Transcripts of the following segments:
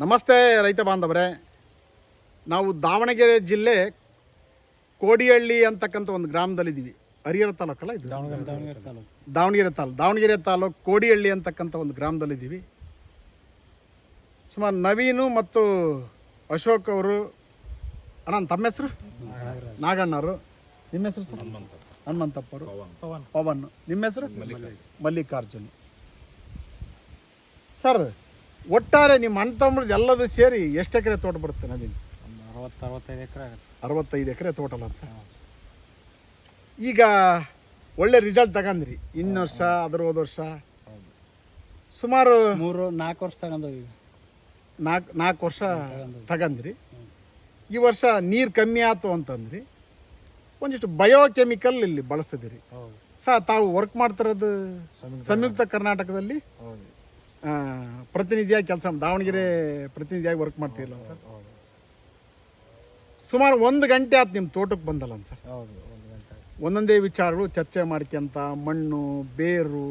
ನಮಸ್ತೆ ರೈತ ಬಾಂಧವರೇ. ನಾವು ದಾವಣಗೆರೆ ಜಿಲ್ಲೆ ಕೋಡಿಹಳ್ಳಿ ಅಂತಕ್ಕಂಥ ಒಂದು ಗ್ರಾಮದಲ್ಲಿದ್ದೀವಿ. ಹರಿಹರ ತಾಲೂಕಲ್ಲ ಇದು? ದಾವಣಗೆರೆ ತಾಲೂಕು. ದಾವಣಗೆರೆ ತಾಲೂಕು. ದಾವಣಗೆರೆ ತಾಲೂಕು ಕೋಡಿಹಳ್ಳಿ ಅಂತಕ್ಕಂಥ ಒಂದು ಗ್ರಾಮದಲ್ಲಿದ್ದೀವಿ. ಸುಮಾರು ನವೀನು ಮತ್ತು ಅಶೋಕ್ ಅವರು ಅಣ್ಣ ತಮ್ಮ ಹೆಸರು? ನಾಗಣ್ಣವರು ನಿಮ್ಮ ಹೆಸರು ಸರ್? ಹನುಮಂತಪ್ಪರು ಪವನ್. ನಿಮ್ಮ ಹೆಸರು? ಮಲ್ಲಿಕಾರ್ಜುನ್. ಸರ್ ಒಟ್ಟಾರೆ ನಿಮ್ಮ ಅಣ್ಣ ತಮ್ಮದು ಎಲ್ಲದೂ ಸೇರಿ ಎಷ್ಟು ಎಕರೆ ತೋಟ ಬರುತ್ತೆ ನವೀನ್ ಒಂದು ಅರವತ್ತು ಅರವತ್ತೈದು ಎಕರೆ ಆಗುತ್ತೆ. ಅರವತ್ತೈದು ಎಕರೆ ತೋಟ ಅಲ್ಲ ಸರ್. ಈಗ ಒಳ್ಳೆ ರಿಸಲ್ಟ್ ತಗಂದ್ರಿ. ಇನ್ನು ವರ್ಷ ಅದ್ರ ಹೋದ ವರ್ಷ. ಸುಮಾರು ಮೂರು ನಾಲ್ಕು ವರ್ಷ ತಗೊಂಡೋಗಿ ನಾಲ್ಕು ನಾಲ್ಕು ವರ್ಷ ತಗಂದ್ರಿ. ಈ ವರ್ಷ ನೀರು ಕಮ್ಮಿ ಆಯ್ತು ಅಂತಂದ್ರಿ. ಒಂದಿಷ್ಟು ಬಯೋಕೆಮಿಕಲ್ ಇಲ್ಲಿ ಬಳಸ್ತಿದ್ದೀರಿ. ಸರ್ ತಾವು ವರ್ಕ್ ಮಾಡ್ತಿರೋದು ಸಂಯುಕ್ತ ಕರ್ನಾಟಕದಲ್ಲಿ? ಪ್ರತಿನಿಧಿಯಾಗಿ ಕೆಲಸ ದಾವಣಗೆರೆ ಪ್ರತಿನಿಧಿಯಾಗಿ ವರ್ಕ್ ಮಾಡ್ತಿರಲ್ಲ ಸರ್ ಸುಮಾರು ಒಂದು ಗಂಟೆ ಆಯ್ತು ನಿಮ್ಮ ತೋಟಕ್ಕೆ ಬಂದಲ್ಲ ಸರ್ ಹೌದು ಒಂದು ಗಂಟೆ ಒಂದೊಂದೇ ವಿಚಾರಗಳು ಚರ್ಚೆ ಮಾಡ್ಕೊಂತ ಮಣ್ಣು ಬೇರು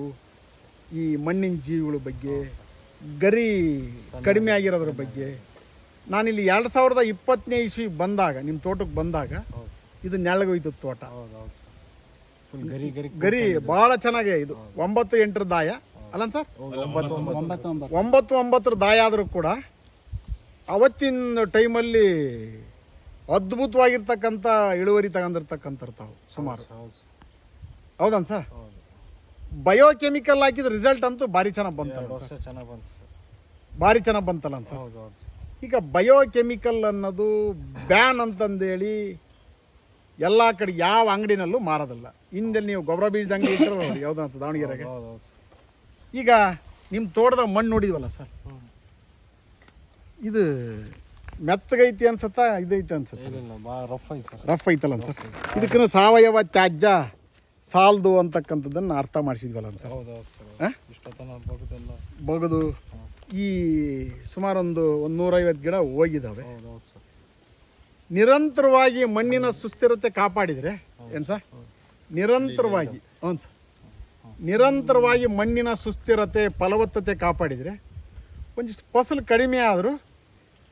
ಈ ಮಣ್ಣಿನ ಜೀವಿಗಳ ಬಗ್ಗೆ ಗರಿ ಕಡಿಮೆ ಆಗಿರೋದ್ರ ಬಗ್ಗೆ. ನಾನಿಲ್ಲಿ ಎರಡು ಸಾವಿರದ ಇಪ್ಪತ್ತನೇ ಇಸ್ವಿ ಬಂದಾಗ ನಿಮ್ಮ ತೋಟಕ್ಕೆ ಬಂದಾಗ ಇದು ನೆಲಗೋಯ್ತು ತೋಟ. ಗರಿ ಗರಿ ಗರಿ ಭಾಳ ಚೆನ್ನಾಗಿದೆ ಇದು. ಒಂಬತ್ತು ಎಂಟರ ದಾಯ. ಅಲ್ಲ ಸರ್? ಒಂಬತ್ತು ಒಂಬತ್ತು ಒಂಬತ್ತು ಒಂಬತ್ತು ಒಂಬತ್ತರ ದಾಯ ಆದರೂ ಕೂಡ ಅವತ್ತಿನ ಟೈಮಲ್ಲಿ ಅದ್ಭುತವಾಗಿರ್ತಕ್ಕಂಥ ಇಳುವರಿ ತಗೊಂಡಿರ್ತಕ್ಕಂಥ ತಾವು ಸುಮಾರು. ಹೌದು ಹೌದನ್ ಸರ್? ಬಯೋಕೆಮಿಕಲ್ ಹಾಕಿದ ರಿಸಲ್ಟ್ ಅಂತೂ ಭಾರಿ ಚೆನ್ನಾಗಿ ಬಂತು ಭಾರಿ ಚೆನ್ನಾಗಿ ಬಂತಲ್ಲ ಸರ್? ಈಗ ಬಯೋಕೆಮಿಕಲ್ ಅನ್ನೋದು ಬ್ಯಾನ್ ಅಂತಂದೇಳಿ ಎಲ್ಲ ಕಡೆ ಯಾವ ಅಂಗಡಿನಲ್ಲೂ ಮಾರೋದಿಲ್ಲ. ಹಿಂದೆ ನೀವು ಗೊಬ್ಬರ ಬೀಜದ ಅಂಗಡಿ ಇಟ್ಟರು ಯಾವ್ದಂತ ದಾವಣಗೆರೆಗೆ. ಈಗ ನಿಮ್ಮ ತೋಟದ ಮಣ್ಣು ನೋಡಿದ್ವಲ್ಲ ಸರ್? ಇದು ಮೆತ್ತಗೈತಿ ಅನ್ಸತ್ತ ಇದೈತಿ ಅನ್ಸತ್ತ? ರಫ್ ಐತೆ ಸರ್. ರಫ್ ಐತಲ್ಲ ಸರ್? ಇದಕ್ಕೂ ಸಾವಯವ ತ್ಯಾಜ್ಯ ಸಾಲದು ಅಂತಕ್ಕಂಥದ್ದನ್ನು ಅರ್ಥ ಮಾಡಿಸಿದ್ವಲ್ಲ ಸರ್? ಬಗದು ಈ ಸುಮಾರೊಂದು ಒಂದು ನೂರೈವತ್ತು ಗಿಡ ಹೋಗಿದ್ದಾವೆ ನಿರಂತರವಾಗಿ ಮಣ್ಣಿನ ಸುಸ್ಥಿರತೆ ಕಾಪಾಡಿದರೆ ಏನು ಸರ್? ನಿರಂತರವಾಗಿ ಹ್ಞೂ ಸರ್. ನಿರಂತರವಾಗಿ ಮಣ್ಣಿನ ಸುಸ್ಥಿರತೆ ಫಲವತ್ತತೆ ಕಾಪಾಡಿದರೆ ಒಂದಿಷ್ಟು ಫಸಲು ಕಡಿಮೆ ಆದರೂ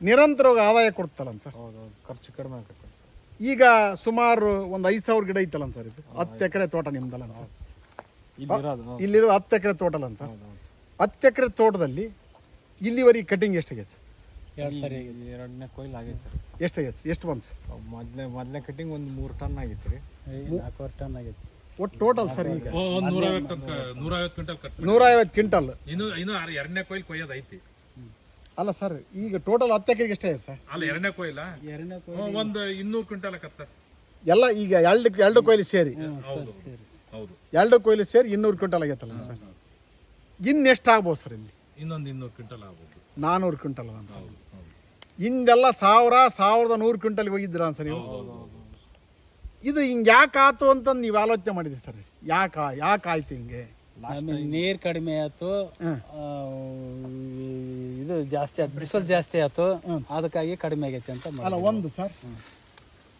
ನಿರಂತರವಾಗಿ ಆದಾಯ ಕೊಡ್ತಲ್ಲ ಸರ್? ಹೌದು ಖರ್ಚು ಕಡಿಮೆ ಆಗುತ್ತೆ ಈಗ ಸುಮಾರು ಒಂದು ಐದು ಸಾವಿರ ಗಿಡ ಐತಲ್ಲ ಸರ್ ಇದು? ಹತ್ತು ಎಕರೆ ತೋಟ ನಿಮ್ದಲ್ಲ ಸರ್? ಇಲ್ಲಿರೋದು ಇಲ್ಲಿರೋ ಹತ್ತು ಎಕರೆ ತೋಟ ಅಲ್ಲ ಸರ್. ಹತ್ತು ಎಕರೆ ತೋಟದಲ್ಲಿ ಇಲ್ಲಿವರೆಗೆ ಕಟಿಂಗ್ ಎಷ್ಟಾಗೈತೆ ಸರ್? ಎರಡು ಸರಿ ಎರಡನೇ ಕೊಯ್ಲು ಆಗೈತೆ ಸರ್. ಎಷ್ಟಾಗೈತೆ ಎಷ್ಟು ಬಂತು ಸರ್? ಮೊದಲೇ ಮೊದಲನೇ ಕಟಿಂಗ್ ಒಂದು ಮೂರು ಟನ್ ಆಗಿತ್ತು ರೀ. ನಾಲ್ಕೂವರೆ ಟನ್ ಆಗೈತೆ ಒಟ್ಟು ಟೋಟಲ್ ಸರ್ ಈಗ. ಒಂದ್ ನೂರೈವತ್ತು ನೂರೈವತ್ತು ಕ್ವಿಂಟಲ್ ಕಟ್ ನೂರೈವತ್ತು ಕ್ವಿಂಟಲ್. ಇನ್ನು ಇನ್ನು ಆರ್- ಎರಡನೇ ಕೊಯ್ಲು ಕೊಯ್ಯೋದು ಐತಿ. ಅಲ್ಲ ಸರ್ ಈಗ ಟೋಟಲ್ ಹತ್ತು ಎಕರೆಗೆ ಎಷ್ಟೇ ಸರ್? ಅಲ್ಲ ಎರಡನೇ ಕೊಯ್ಲ? ಎರಡನೇ ಒಂದ್ ಇನ್ನೂರು ಕ್ವಿಂಟಲ್ ಆಕತ್ ಸರ್. ಎಲ್ಲ ಈಗ ಎರಡು ಎರಡು ಕೊಯ್ಲು ಸೇರಿ. ಹೌದು ಹೌದು ಎರಡು ಕೊಯ್ಲು ಸೇರಿ ಇನ್ನೂರು ಕ್ವಿಂಟಲ್ ಆಗೈತಲ್ಲ ಸರ್? ಇನ್ನೆಷ್ಟು ಆಗ್ಬೋದು ಸರ್ ಇಲ್ಲಿ? ಇನ್ನೊಂದು ಇನ್ನೂರು ಕ್ವಿಂಟಲ್ ಆಗ್ಬೋದು. ನಾನ್ನೂರು ಕ್ವಿಂಟಲ್ ಅಂತ ಹೌದು ಹೌದು. ಹಿಂದೆಲ್ಲ ಸಾವಿರ ಸಾವಿರದ ನೂರು ಕ್ವಿಂಟಲ್ ಹೋಗಿದ್ದೀರಾ ಸರ್ ನೀವು? ಇದು ಹಿಂಗೆ ಯಾಕೆ ಆತು ಅಂತಂದು ನೀವು ಆಲೋಚನೆ ಮಾಡಿದ್ರಿ ಸರ್? ಯಾಕ ಯಾಕೆ ಆಯ್ತು ಹಿಂಗೆ? ಆಮೇಲೆ ನೀರು ಕಡಿಮೆ ಆಯ್ತು. ಇದು ಜಾಸ್ತಿ ಆಯ್ತು ಬಿಸಿಲು ಜಾಸ್ತಿ ಆಯ್ತು. ಅದಕ್ಕಾಗಿ ಕಡಿಮೆ ಆಗೈತೆ ಅಂತ ಅಲ್ಲ ಒಂದು ಸರ್.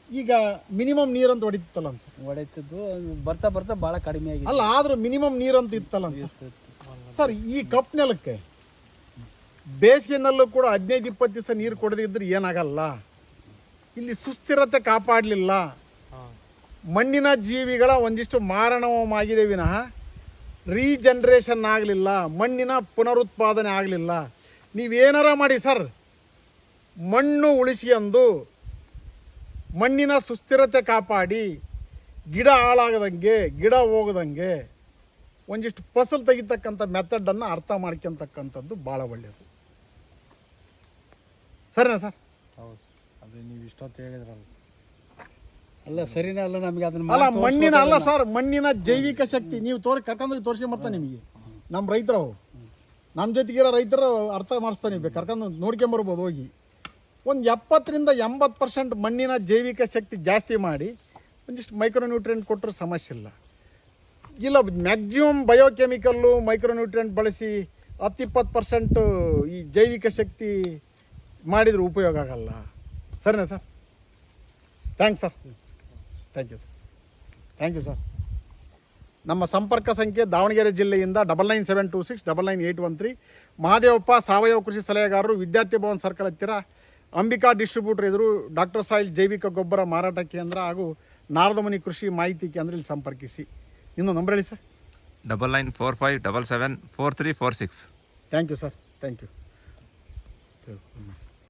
ಈಗ ಮಿನಿಮಮ್ ನೀರಂತ ಹೊಡಿತಲ್ಲ ಸರ್? ಹೊಡೆತಿದ್ದು ಬರ್ತಾ ಬರ್ತಾ ಭಾಳ ಕಡಿಮೆ ಆಗಿದೆ ಅಲ್ಲ ಆದ್ರೂ ಮಿನಿಮಮ್ ನೀರಂತ ಇತ್ತಲ್ಲ ಸರ್? ಸರ್ ಈ ಕಪ್ ನೆಲಕ್ಕೆ ಬೇಸಿಗೆನಲ್ಲೂ ಕೂಡ ಹದಿನೈದು ಇಪ್ಪತ್ತು ದಿವಸ ನೀರು ಕೊಡದಿದ್ರೆ ಏನಾಗಲ್ಲ. ಇಲ್ಲಿ ಸುಸ್ಥಿರತೆ ಕಾಪಾಡಲಿಲ್ಲ. ಮಣ್ಣಿನ ಜೀವಿಗಳ ಒಂದಿಷ್ಟು ಮಾರಣವಮಾಗಿದೆ ವಿನಃ. ರೀಜನ್ರೇಷನ್ ಆಗಲಿಲ್ಲ, ಮಣ್ಣಿನ ಪುನರುತ್ಪಾದನೆ ಆಗಲಿಲ್ಲ. ನೀವೇನಾರ ಮಾಡಿ ಸರ್, ಮಣ್ಣು ಉಳಿಸ್ಕೊಂಡು ಮಣ್ಣಿನ ಸುಸ್ಥಿರತೆ ಕಾಪಾಡಿ, ಗಿಡ ಹಾಳಾಗದಂಗೆ, ಗಿಡ ಹೋಗದಂಗೆ ಒಂದಿಷ್ಟು ಫಸಲು ತೆಗಿತಕ್ಕಂಥ ಮೆಥಡನ್ನು ಅರ್ಥ ಮಾಡ್ಕೊತಕ್ಕಂಥದ್ದು ಭಾಳ ಒಳ್ಳೆಯದು ಸರಿನಾ ಸರ್? ಹೌದು ಅದೇ ನೀವು ಇಷ್ಟೊತ್ತು ಹೇಳಿದ್ರಲ್ಲ. ಅಲ್ಲ ಸರಿನೇ? ಅಲ್ಲ ನಮಗೆ ಅದನ್ನ ಅಲ್ಲ ಮಣ್ಣಿನ ಅಲ್ಲ ಸರ್ ಮಣ್ಣಿನ ಜೈವಿಕ ಶಕ್ತಿ ನೀವು ತೋರಿ ಕರ್ಕೊಂಡೋಗಿ ತೋರಿಸ್ಕೊಂಬರ್ತಾ ನಿಮಗೆ. ನಮ್ಮ ರೈತರು ನಮ್ಮ ಜೊತೆಗಿರೋ ರೈತರು ಅರ್ಥ ಮಾಡಿಸ್ತಾನೆ ಬೇಕು ಕರ್ಕೊಂಡು ನೋಡ್ಕೊಂಬರ್ಬೋದು ಹೋಗಿ. ಒಂದು ಎಪ್ಪತ್ತರಿಂದ ಎಂಬತ್ತು ಪರ್ಸೆಂಟ್ ಮಣ್ಣಿನ ಜೈವಿಕ ಶಕ್ತಿ ಜಾಸ್ತಿ ಮಾಡಿ ಒಂದಿಷ್ಟು ಮೈಕ್ರೋನ್ಯೂಟ್ರಿಯೆಂಟ್ ಕೊಟ್ಟರು ಸಮಸ್ಯೆ ಇಲ್ಲ. ಇಲ್ಲ ಮ್ಯಾಕ್ಸಿಮಮ್ ಬಯೋಕೆಮಿಕಲ್ಲು ಮೈಕ್ರೋನ್ಯೂಟ್ರಿಯೆಂಟ್ ಬಳಸಿ ಹತ್ತು ಇಪ್ಪತ್ತು ಪರ್ಸೆಂಟು ಈ ಜೈವಿಕ ಶಕ್ತಿ ಮಾಡಿದರೆ ಉಪಯೋಗ ಆಗಲ್ಲ. ಸರಿನಾ sir? Thanks sir. Thank you sir thank you sir ನಮ್ಮ ಸಂಪರ್ಕ ಸಂಖ್ಯೆ ದಾವಣಗೆರೆ ಜಿಲ್ಲೆಯಿಂದ double nine seven two six double nine eight one three Mahadevappa ಸಾವಯವ ಕೃಷಿ ಸಲಹೆಗಾರರು ವಿದ್ಯಾರ್ಥಿ ಭವನ್ ಸರ್ಕಲ್ ಹತ್ತಿರ ಅಂಬಿಕಾ ಡಿಸ್ಟ್ರಿಬ್ಯೂಟರ್ ಎದುರು ಡಾಕ್ಟರ್ ಸಾಯಿಲ್ ಜೈವಿಕ ಗೊಬ್ಬರ ಮಾರಾಟ ಕೇಂದ್ರ ಹಾಗೂ ನಾರದಮುನಿ ಕೃಷಿ ಮಾಹಿತಿ ಕೇಂದ್ರ ಇಲ್ಲಿ ಸಂಪರ್ಕಿಸಿ. ಇನ್ನು ನಂಬರ್ ಹೇಳಿ sir double nine four five double seven four three four six thank you sir thank you